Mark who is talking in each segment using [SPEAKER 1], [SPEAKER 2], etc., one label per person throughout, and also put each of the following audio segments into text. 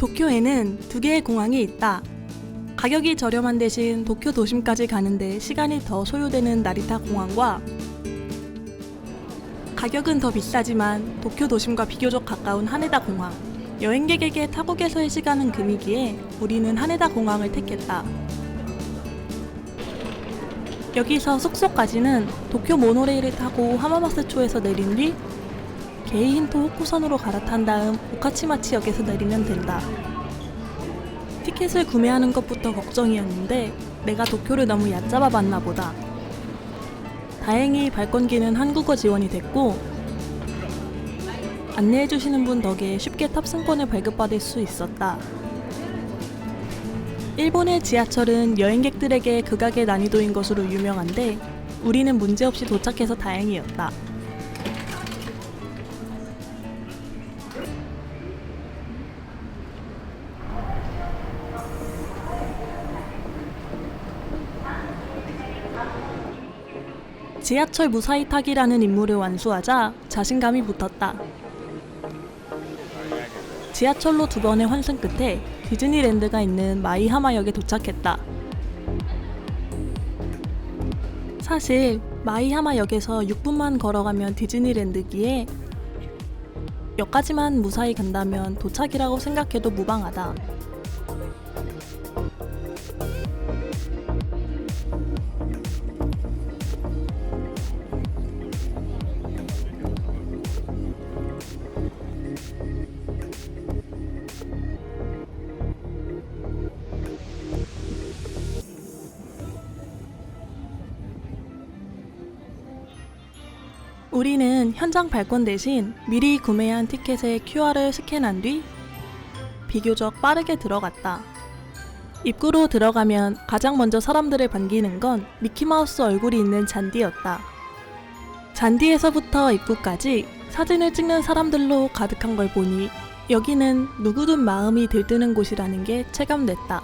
[SPEAKER 1] 도쿄에는 두 개의 공항이 있다. 가격이 저렴한 대신 도쿄 도심까지 가는데 시간이 더 소요되는 나리타 공항과 가격은 더 비싸지만 도쿄 도심과 비교적 가까운 하네다 공항. 여행객에게 타국에서의 시간은 금이기에 우리는 하네다 공항을 택했다. 여기서 숙소까지는 도쿄 모노레일을 타고 하마마스초에서 내린 뒤 게이힌토 호쿠선으로 갈아탄 다음 오카치마치역에서 내리면 된다. 티켓을 구매하는 것부터 걱정이었는데 내가 도쿄를 너무 얕잡아 봤나 보다. 다행히 발권기는 한국어 지원이 됐고 안내해 주시는 분 덕에 쉽게 탑승권을 발급받을 수 있었다. 일본의 지하철은 여행객들에게 극악의 난이도인 것으로 유명한데 우리는 문제없이 도착해서 다행이었다. 지하철 무사히 타기라는 임무를 완수하자 자신감이 붙었다. 지하철로 두 번의 환승 끝에 디즈니랜드가 있는 마이하마역에 도착했다. 사실 마이하마역에서 6분만 걸어가면 디즈니랜드기에 역까지만 무사히 간다면 도착이라고 생각해도 무방하다. 우리는 현장 발권 대신 미리 구매한 티켓에 QR을 스캔한 뒤 비교적 빠르게 들어갔다. 입구로 들어가면 가장 먼저 사람들을 반기는 건 미키마우스 얼굴이 있는 잔디였다. 잔디에서부터 입구까지 사진을 찍는 사람들로 가득한 걸 보니 여기는 누구든 마음이 들뜨는 곳이라는 게 체감됐다.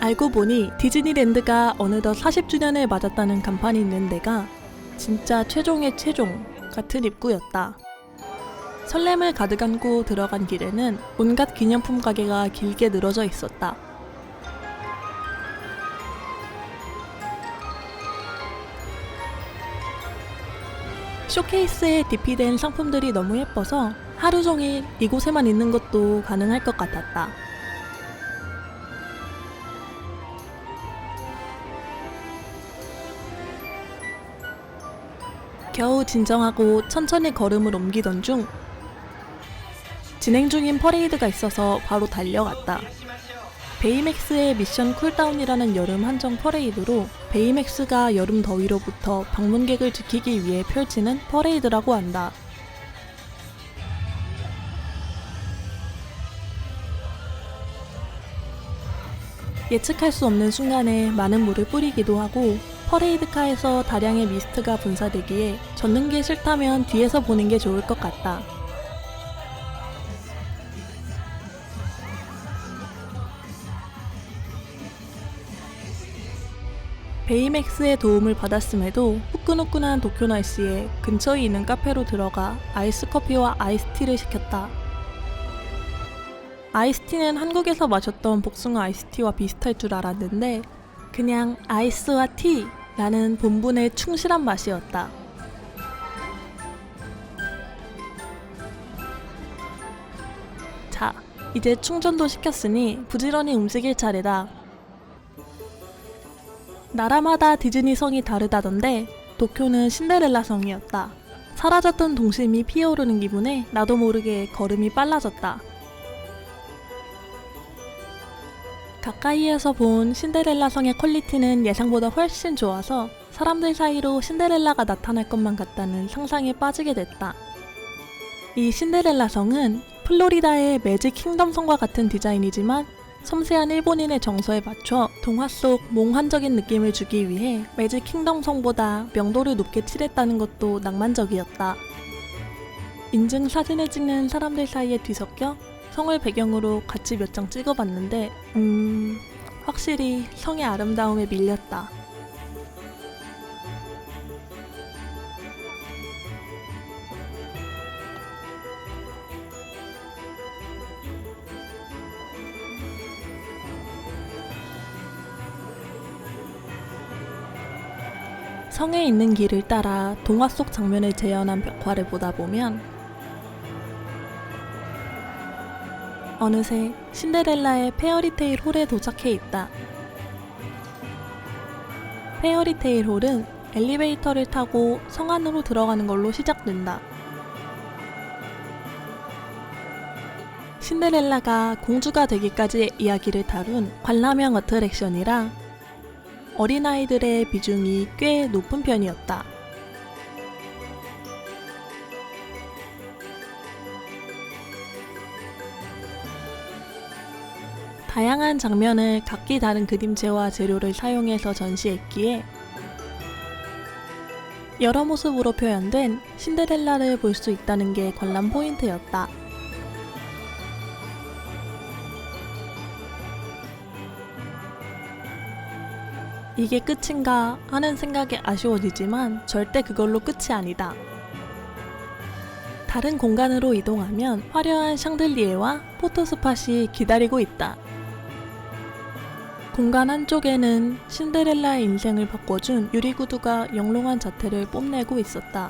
[SPEAKER 1] 알고 보니 디즈니랜드가 어느덧 40주년을 맞았다는 간판이 있는 데가 진짜 최종의 최종 같은 입구였다. 설렘을 가득 안고 들어간 길에는 온갖 기념품 가게가 길게 늘어져 있었다. 쇼케이스에 디피된 상품들이 너무 예뻐서 하루 종일 이곳에만 있는 것도 가능할 것 같았다. 겨우 진정하고 천천히 걸음을 옮기던 중 진행 중인 퍼레이드가 있어서 바로 달려갔다. 베이맥스의 미션 쿨다운이라는 여름 한정 퍼레이드로 베이맥스가 여름 더위로부터 방문객을 지키기 위해 펼치는 퍼레이드라고 한다. 예측할 수 없는 순간에 많은 물을 뿌리기도 하고 퍼레이드카에서 다량의 미스트가 분사되기에 젖는 게 싫다면 뒤에서 보는 게 좋을 것 같다. 베이맥스의 도움을 받았음에도 후끈후끈한 도쿄 날씨에 근처에 있는 카페로 들어가 아이스 커피와 아이스티를 시켰다. 아이스티는 한국에서 마셨던 복숭아 아이스티와 비슷할 줄 알았는데 그냥 아이스와 티 라는 본분에 충실한 맛이었다. 자, 이제 충전도 시켰으니 부지런히 움직일 차례다. 나라마다 디즈니 성이 다르다던데 도쿄는 신데렐라 성이었다. 사라졌던 동심이 피어오르는 기분에 나도 모르게 걸음이 빨라졌다. 가까이에서 본 신데렐라 성의 퀄리티는 예상보다 훨씬 좋아서 사람들 사이로 신데렐라가 나타날 것만 같다는 상상에 빠지게 됐다. 이 신데렐라 성은 플로리다의 매직 킹덤 성과 같은 디자인이지만 섬세한 일본인의 정서에 맞춰 동화 속 몽환적인 느낌을 주기 위해 매직 킹덤 성보다 명도를 높게 칠했다는 것도 낭만적이었다. 인증 사진을 찍는 사람들 사이에 뒤섞여 성을 배경으로 같이 몇 장 찍어봤는데, 음, 확실히 성의 아름다움에 밀렸다. 성에 있는 길을 따라 동화 속 장면을 재현한 벽화를 보다 보면 어느새 신데렐라의 페어리테일 홀에 도착해 있다. 페어리테일 홀은 엘리베이터를 타고 성 안으로 들어가는 걸로 시작된다. 신데렐라가 공주가 되기까지의 이야기를 다룬 관람형 어트랙션이라 어린아이들의 비중이 꽤 높은 편이었다. 다양한 장면을 각기 다른 그림체와 재료를 사용해서 전시했기에 여러 모습으로 표현된 신데렐라를 볼 수 있다는 게 관람 포인트였다. 이게 끝인가 하는 생각에 아쉬워지지만 절대 그걸로 끝이 아니다. 다른 공간으로 이동하면 화려한 샹들리에와 포토스팟이 기다리고 있다. 공간 한쪽에는 신데렐라의 인생을 바꿔준 유리구두가 영롱한 자태를 뽐내고 있었다.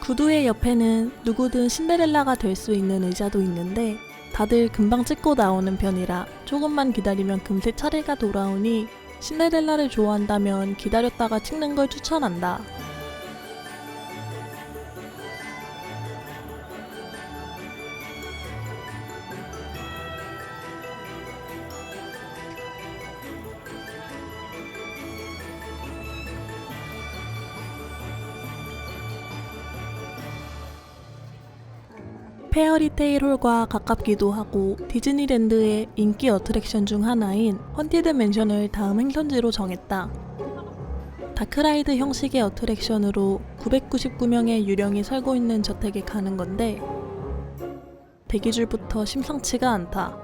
[SPEAKER 1] 구두의 옆에는 누구든 신데렐라가 될 수 있는 의자도 있는데 다들 금방 찍고 나오는 편이라 조금만 기다리면 금세 차례가 돌아오니 신데렐라를 좋아한다면 기다렸다가 찍는 걸 추천한다. 페어리테일 홀과 가깝기도 하고 디즈니랜드의 인기 어트랙션 중 하나인 헌티드 맨션을 다음 행선지로 정했다. 다크라이드 형식의 어트랙션으로 999명의 유령이 살고 있는 저택에 가는 건데 대기줄부터 심상치가 않다.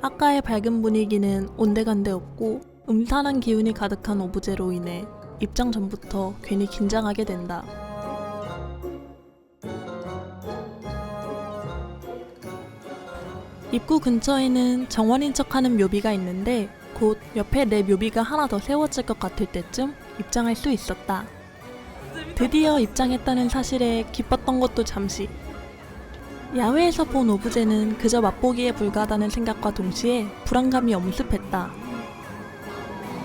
[SPEAKER 1] 아까의 밝은 분위기는 온데간데 없고 음산한 기운이 가득한 오브제로 인해 입장 전부터 괜히 긴장하게 된다. 입구 근처에는 정원인 척하는 묘비가 있는데 곧 옆에 내 묘비가 하나 더 세워질 것 같을 때쯤 입장할 수 있었다. 드디어 입장했다는 사실에 기뻤던 것도 잠시. 야외에서 본 오브제는 그저 맛보기에 불과하다는 생각과 동시에 불안감이 엄습했다.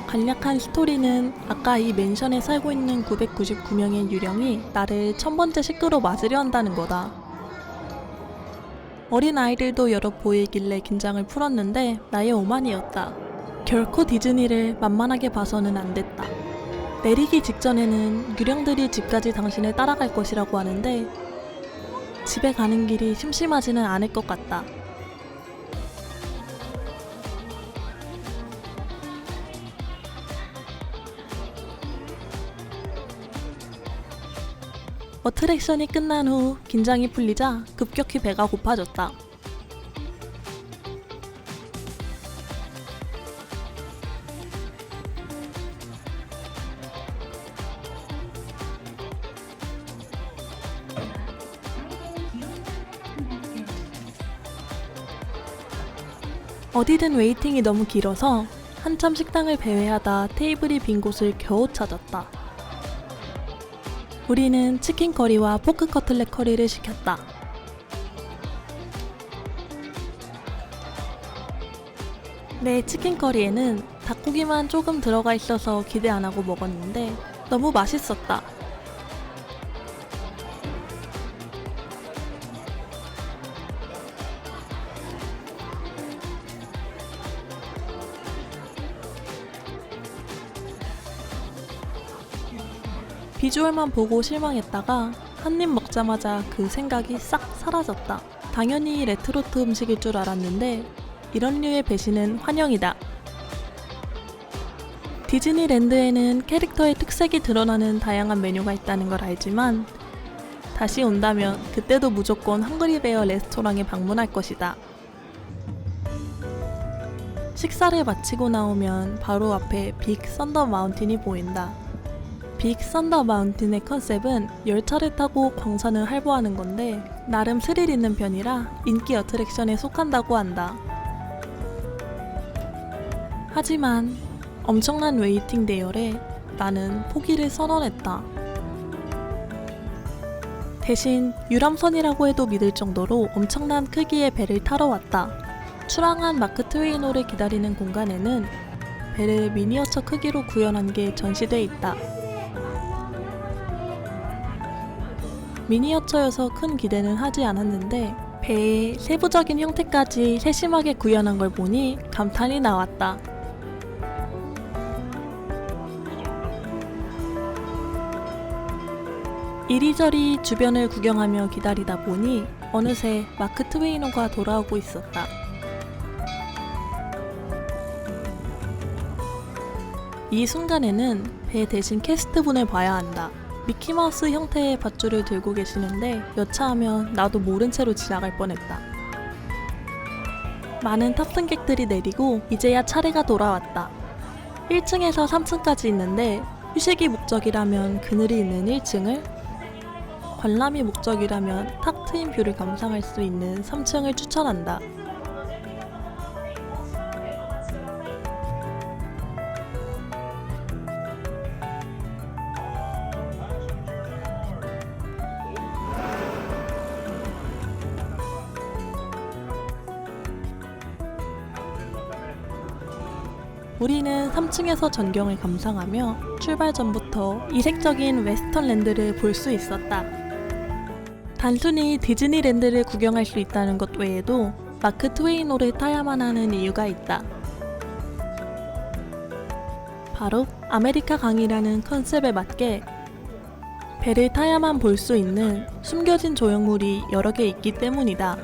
[SPEAKER 1] 간략한 스토리는 아까 이 맨션에 살고 있는 999명의 유령이 나를 천 번째 식구로 맞으려 한다는 거다. 어린 아이들도 여러 보이길래 긴장을 풀었는데 나의 오만이었다. 결코 디즈니를 만만하게 봐서는 안 됐다. 내리기 직전에는 유령들이 집까지 당신을 따라갈 것이라고 하는데 집에 가는 길이 심심하지는 않을 것 같다. 어트랙션이 끝난 후 긴장이 풀리자 급격히 배가 고파졌다. 어디든 웨이팅이 너무 길어서 한참 식당을 배회하다 테이블이 빈 곳을 겨우 찾았다. 우리는 치킨 커리와 포크 커틀렛 커리를 시켰다. 내 치킨 커리에는 닭고기만 조금 들어가 있어서 기대 안 하고 먹었는데 너무 맛있었다. 비주얼만 보고 실망했다가 한 입 먹자마자 그 생각이 싹 사라졌다. 당연히 레트로트 음식일 줄 알았는데 이런 류의 배신은 환영이다. 디즈니랜드에는 캐릭터의 특색이 드러나는 다양한 메뉴가 있다는 걸 알지만 다시 온다면 그때도 무조건 헝그리베어 레스토랑에 방문할 것이다. 식사를 마치고 나오면 바로 앞에 빅 썬더 마운틴이 보인다. 빅 썬더 마운틴의 컨셉은 열차를 타고 광산을 활보하는 건데 나름 스릴 있는 편이라 인기 어트랙션에 속한다고 한다. 하지만 엄청난 웨이팅 대열에 나는 포기를 선언했다. 대신 유람선이라고 해도 믿을 정도로 엄청난 크기의 배를 타러 왔다. 출항한 마크 트웨이노를 기다리는 공간에는 배를 미니어처 크기로 구현한 게 전시돼 있다. 미니어처여서 큰 기대는 하지 않았는데 배의 세부적인 형태까지 세심하게 구현한 걸 보니 감탄이 나왔다. 이리저리 주변을 구경하며 기다리다 보니 어느새 마크 트웨이노가 돌아오고 있었다. 이 순간에는 배 대신 캐스트분을 봐야 한다. 미키마우스 형태의 밧줄을 들고 계시는데 여차하면 나도 모른 채로 지나갈 뻔했다. 많은 탑승객들이 내리고 이제야 차례가 돌아왔다. 1층에서 3층까지 있는데 휴식이 목적이라면 그늘이 있는 1층을 관람이 목적이라면 탁 트인 뷰를 감상할 수 있는 3층을 추천한다. 3층에서 전경을 감상하며 출발 전부터 이색적인 웨스턴 랜드를 볼 수 있었다. 단순히 디즈니랜드를 구경할 수 있다는 것 외에도 마크 트웨이노를 타야만 하는 이유가 있다. 바로 아메리카 강이라는 컨셉에 맞게 배를 타야만 볼 수 있는 숨겨진 조형물이 여러 개 있기 때문이다.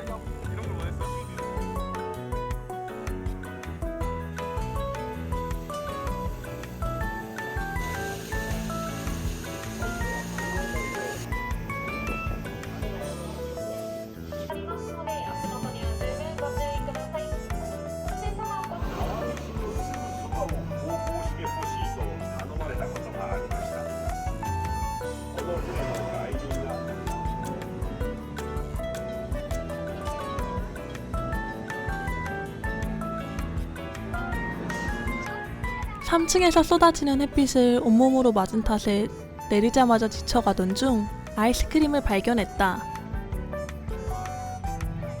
[SPEAKER 1] 삼층에서 쏟아지는 햇빛을 온몸으로 맞은 탓에 내리자마자 지쳐가던 중 아이스크림을 발견했다.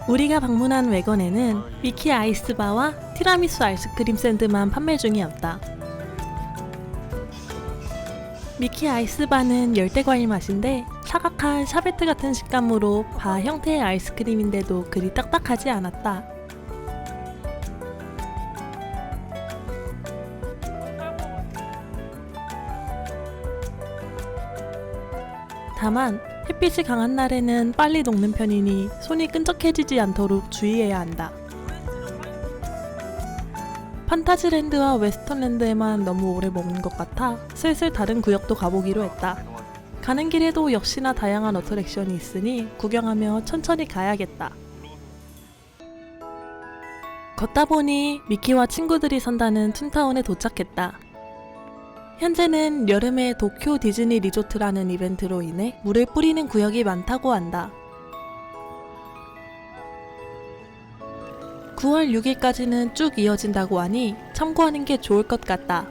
[SPEAKER 1] 우리가 방문한 외건에는 미키 아이스바와 티라미수 아이스크림 샌드만 판매 중이었다. 미키 아이스바는 열대과일 맛인데 사각한 샤베트 같은 식감으로 바 형태의 아이스크림인데도 그리 딱딱하지 않았다. 다만 햇빛이 강한 날에는 빨리 녹는 편이니 손이 끈적해지지 않도록 주의해야 한다. 판타지랜드와 웨스턴랜드에만 너무 오래 머문 것 같아 슬슬 다른 구역도 가보기로 했다. 가는 길에도 역시나 다양한 어트랙션이 있으니 구경하며 천천히 가야겠다. 걷다 보니 미키와 친구들이 산다는 툰타운에 도착했다. 현재는 여름에 도쿄 디즈니 리조트라는 이벤트로 인해 물을 뿌리는 구역이 많다고 한다. 9월 6일까지는 쭉 이어진다고 하니 참고하는 게 좋을 것 같다.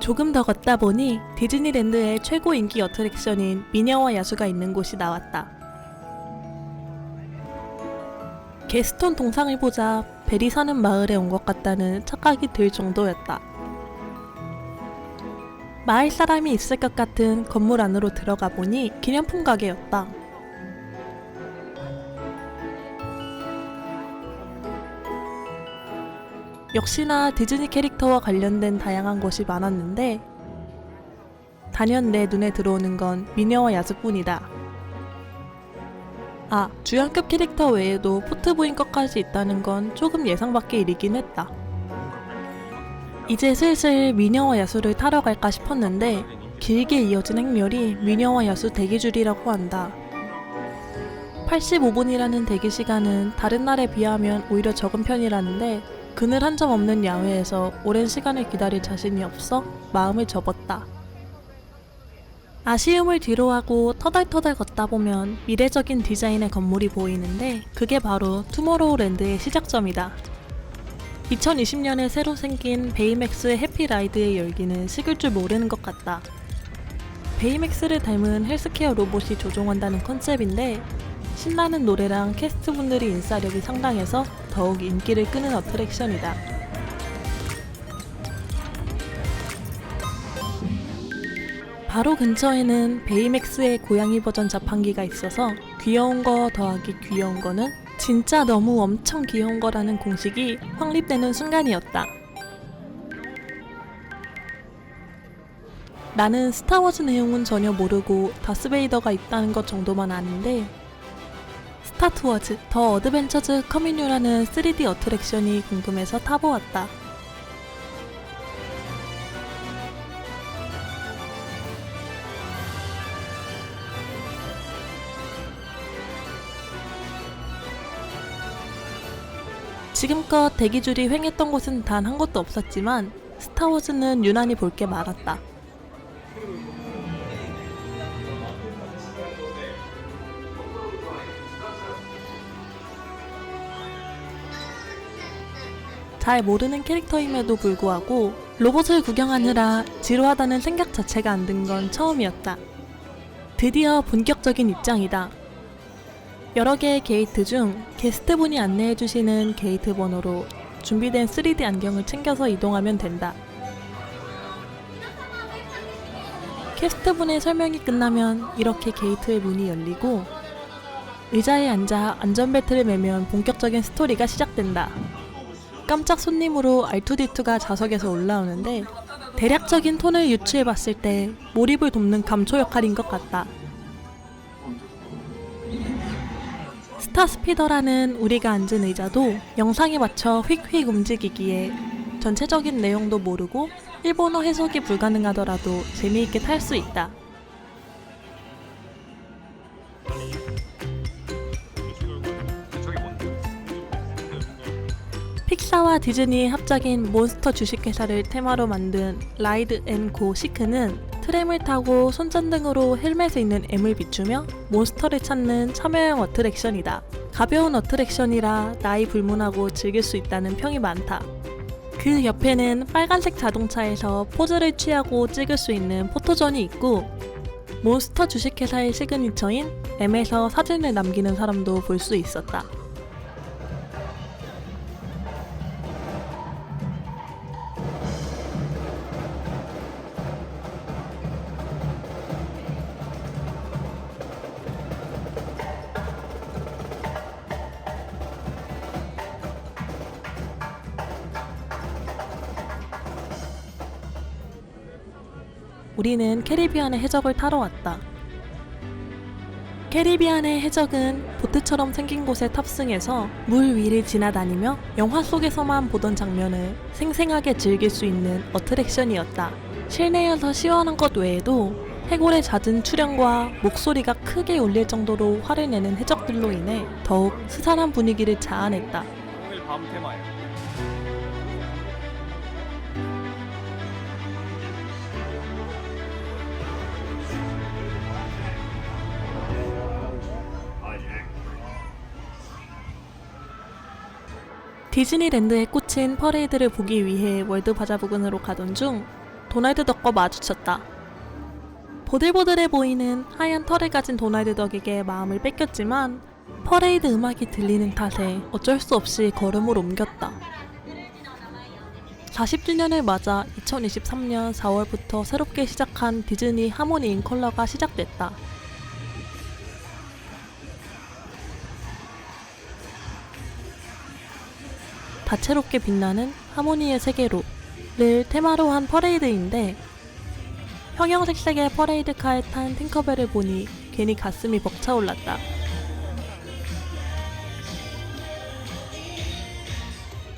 [SPEAKER 1] 조금 더 걷다 보니 디즈니랜드의 최고 인기 어트랙션인 미녀와 야수가 있는 곳이 나왔다. 게스톤 동상을 보자 벨이 사는 마을에 온 것 같다는 착각이 들 정도였다. 마을 사람이 있을 것 같은 건물 안으로 들어가 보니 기념품 가게였다. 역시나 디즈니 캐릭터와 관련된 다양한 것이 많았는데 단연 내 눈에 들어오는 건 미녀와 야수뿐이다. 아, 주연급 캐릭터 외에도 포트보인 것까지 있다는 건 조금 예상 밖의 일이긴 했다. 이제 슬슬 미녀와 야수를 타러 갈까 싶었는데 길게 이어진 행렬이 미녀와 야수 대기줄이라고 한다. 85분이라는 대기 시간은 다른 날에 비하면 오히려 적은 편이라는데 그늘 한 점 없는 야외에서 오랜 시간을 기다릴 자신이 없어 마음을 접었다. 아쉬움을 뒤로하고 터덜터덜 걷다 보면 미래적인 디자인의 건물이 보이는데 그게 바로 투모로우랜드의 시작점이다. 2020년에 새로 생긴 베이맥스의 해피라이드의 열기는 식을 줄 모르는 것 같다. 베이맥스를 닮은 헬스케어 로봇이 조종한다는 컨셉인데 신나는 노래랑 캐스트분들이 인싸력이 상당해서 더욱 인기를 끄는 어트랙션이다. 바로 근처에는 베이맥스의 고양이 버전 자판기가 있어서 귀여운 거 더하기 귀여운 거는 진짜 너무 엄청 귀여운 거라는 공식이 확립되는 순간이었다. 나는 스타워즈 내용은 전혀 모르고 다스베이더가 있다는 것 정도만 아는데 스타투어즈 더 어드벤처즈 커뮤니라는 3D 어트랙션이 궁금해서 타보았다. 지금껏 대기줄이 횡했던 곳은 단 한 곳도 없었지만 스타워즈는 유난히 볼 게 많았다. 잘 모르는 캐릭터임에도 불구하고 로봇을 구경하느라 지루하다는 생각 자체가 안 든 건 처음이었다. 드디어 본격적인 입장이다. 여러 개의 게이트 중 게스트분이 안내해 주시는 게이트 번호로 준비된 3D 안경을 챙겨서 이동하면 된다. 캐스트분의 설명이 끝나면 이렇게 게이트의 문이 열리고 의자에 앉아 안전벨트를 매면 본격적인 스토리가 시작된다. 깜짝 손님으로 R2D2가 좌석에서 올라오는데 대략적인 톤을 유추해 봤을 때 몰입을 돕는 감초 역할인 것 같다. 스피더라는 우리가 앉은 의자도 영상에 맞춰 휙휙 움직이기에 전체적인 내용도 모르고 일본어 해석이 불가능하더라도 재미있게 탈 수 있다. 픽사와 디즈니 합작인 몬스터 주식회사를 테마로 만든 라이드 앤 고 시크는 트램을 타고 손전등으로 헬멧에 있는 M을 비추며 몬스터를 찾는 참여형 어트랙션이다. 가벼운 어트랙션이라 나이 불문하고 즐길 수 있다는 평이 많다. 그 옆에는 빨간색 자동차에서 포즈를 취하고 찍을 수 있는 포토존이 있고 몬스터 주식회사의 시그니처인 M에서 사진을 남기는 사람도 볼 수 있었다. 우리는 캐리비안의 해적을 타러 왔다. 캐리비안의 해적은 보트처럼 생긴 곳에 탑승해서 물 위를 지나다니며 영화 속에서만 보던 장면을 생생하게 즐길 수 있는 어트랙션이었다. 실내여서 시원한 것 외에도 해골의 잦은 출현과 목소리가 크게 울릴 정도로 화를 내는 해적들로 인해 더욱 스산한 분위기를 자아냈다.
[SPEAKER 2] 오늘 밤 테마야.
[SPEAKER 1] 디즈니랜드에 꽂힌 퍼레이드를 보기 위해 월드 바자 부근으로 가던 중 도날드 덕과 마주쳤다. 보들보들해 보이는 하얀 털을 가진 도날드 덕에게 마음을 뺏겼지만 퍼레이드 음악이 들리는 탓에 어쩔 수 없이 걸음을 옮겼다. 40주년을 맞아 2023년 4월부터 새롭게 시작한 디즈니 하모니 인 컬러가 시작됐다. 다채롭게 빛나는 하모니의 세계로 를 테마로 한 퍼레이드인데 형형색색의 퍼레이드카에 탄 팅커벨을 보니 괜히 가슴이 벅차올랐다.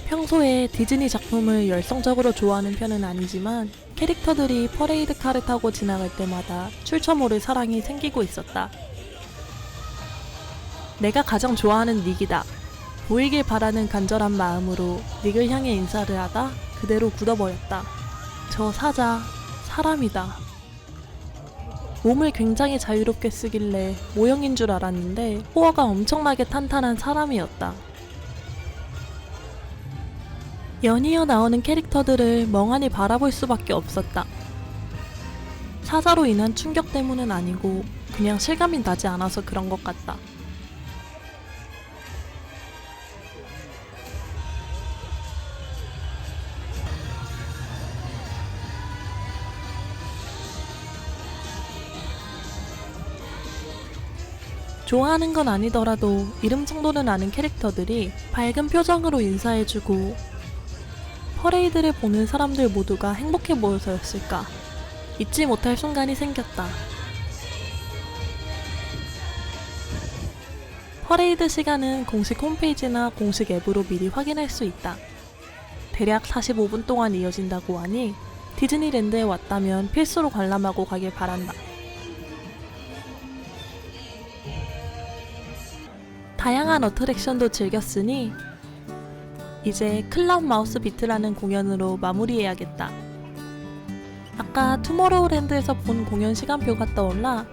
[SPEAKER 1] 평소에 디즈니 작품을 열성적으로 좋아하는 편은 아니지만 캐릭터들이 퍼레이드 카를 타고 지나갈 때마다 출처 모를 사랑이 생기고 있었다. 내가 가장 좋아하는 닉이다. 보이길 바라는 간절한 마음으로 닉을 향해 인사를 하다 그대로 굳어버렸다. 저 사자, 사람이다. 몸을 굉장히 자유롭게 쓰길래 모형인 줄 알았는데 코어가 엄청나게 탄탄한 사람이었다. 연이어 나오는 캐릭터들을 멍하니 바라볼 수밖에 없었다. 사자로 인한 충격 때문은 아니고 그냥 실감이 나지 않아서 그런 것 같다. 좋아하는 건 아니더라도 이름 정도는 아는 캐릭터들이 밝은 표정으로 인사해주고 퍼레이드를 보는 사람들 모두가 행복해 보여서였을까. 잊지 못할 순간이 생겼다. 퍼레이드 시간은 공식 홈페이지나 공식 앱으로 미리 확인할 수 있다. 대략 45분 동안 이어진다고 하니 디즈니랜드에 왔다면 필수로 관람하고 가길 바란다. 다양한 어트랙션도 즐겼으니 이제 클럽 마우스 비트라는 공연으로 마무리해야겠다. 아까 투모로우랜드에서 본 공연 시간표가 떠올라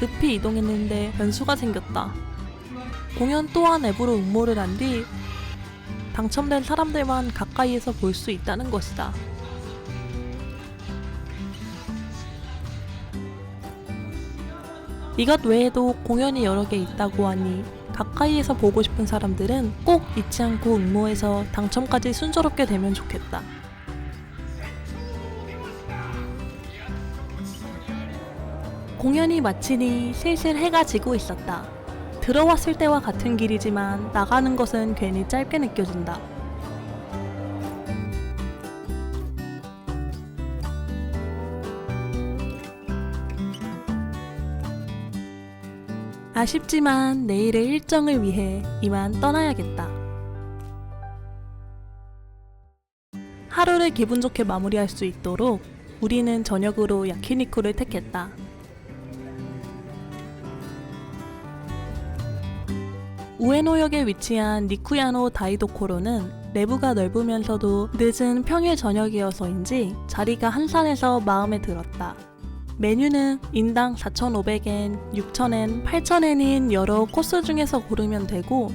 [SPEAKER 1] 급히 이동했는데 변수가 생겼다. 공연 또한 앱으로 응모를 한 뒤 당첨된 사람들만 가까이에서 볼 수 있다는 것이다. 이것 외에도 공연이 여러 개 있다고 하니 가까이에서 보고 싶은 사람들은 꼭 잊지 않고 응모해서 당첨까지 순조롭게 되면 좋겠다. 공연이 마치니 슬슬 해가 지고 있었다. 들어왔을 때와 같은 길이지만 나가는 것은 괜히 짧게 느껴진다. 아쉽지만 내일의 일정을 위해 이만 떠나야겠다. 하루를 기분 좋게 마무리할 수 있도록 우리는 저녁으로 야키니쿠를 택했다. 우에노역에 위치한 니쿠야노 다이도코로는 내부가 넓으면서도 늦은 평일 저녁이어서인지 자리가 한산해서 마음에 들었다. 메뉴는 인당 4,500엔, 6,000엔, 8,000엔인 여러 코스 중에서 고르면 되고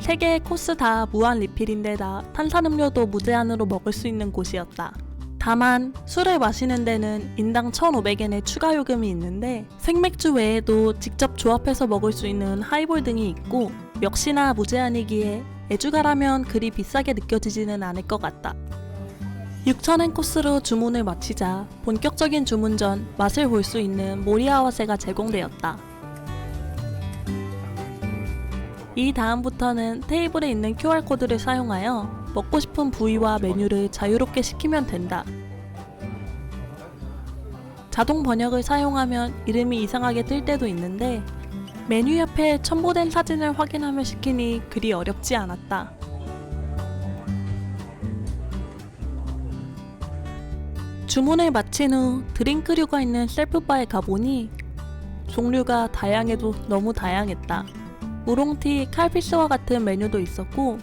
[SPEAKER 1] 3개의 코스 다 무한 리필인데다 탄산음료도 무제한으로 먹을 수 있는 곳이었다. 다만 술을 마시는 데는 인당 1,500엔의 추가 요금이 있는데 생맥주 외에도 직접 조합해서 먹을 수 있는 하이볼 등이 있고 역시나 무제한이기에 애주가라면 그리 비싸게 느껴지지는 않을 것 같다. 6,000엔 코스로 주문을 마치자 본격적인 주문 전 맛을 볼 수 있는 모리아와세가 제공되었다. 이 다음부터는 테이블에 있는 QR코드를 사용하여 먹고 싶은 부위와 메뉴를 자유롭게 시키면 된다. 자동 번역을 사용하면 이름이 이상하게 뜰 때도 있는데 메뉴 옆에 첨부된 사진을 확인하며 시키니 그리 어렵지 않았다. 주문을 마친 후 드링크류가 있는 셀프바에 가보니 종류가 다양해도 너무 다양했다. 우롱티, 칼피스와 같은 메뉴도 있었고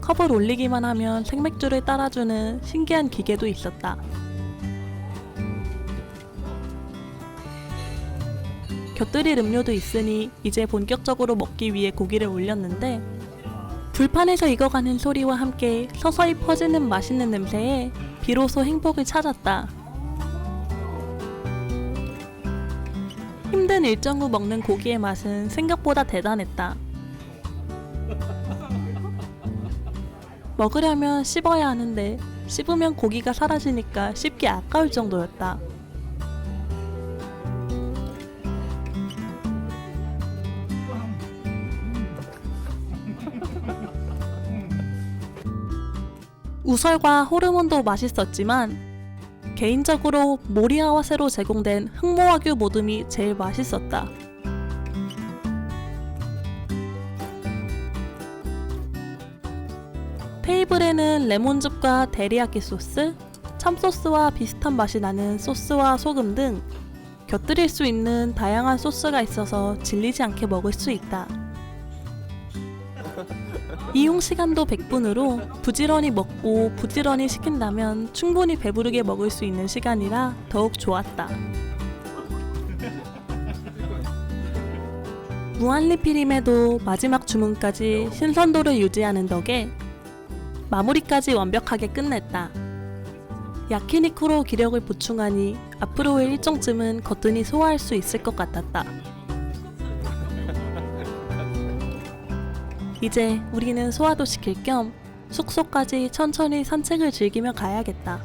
[SPEAKER 1] 컵을 올리기만 하면 생맥주를 따라주는 신기한 기계도 있었다. 곁들일 음료도 있으니 이제 본격적으로 먹기 위해 고기를 올렸는데 불판에서 익어가는 소리와 함께 서서히 퍼지는 맛있는 냄새에 비로소 행복을 찾았다. 힘든 일정 후 먹는 고기의 맛은 생각보다 대단했다. 먹으려면 씹어야 하는데 씹으면 고기가 사라지니까 씹기 아까울 정도였다. 우설과 호르몬도 맛있었지만 개인적으로 모리아와세로 제공된 흑모와규 모듬이 제일 맛있었다. 테이블에는 레몬즙과 데리야끼 소스, 참소스와 비슷한 맛이 나는 소스와 소금 등 곁들일 수 있는 다양한 소스가 있어서 질리지 않게 먹을 수 있다. 이용 시간도 100분으로 부지런히 먹고 부지런히 시킨다면 충분히 배부르게 먹을 수 있는 시간이라 더욱 좋았다. 무한 리필임에도 마지막 주문까지 신선도를 유지하는 덕에 마무리까지 완벽하게 끝냈다. 야키니쿠로 기력을 보충하니 앞으로의 일정쯤은 거뜬히 소화할 수 있을 것 같았다. 이제 우리는 소화도 시킬 겸 숙소까지 천천히 산책을 즐기며 가야겠다.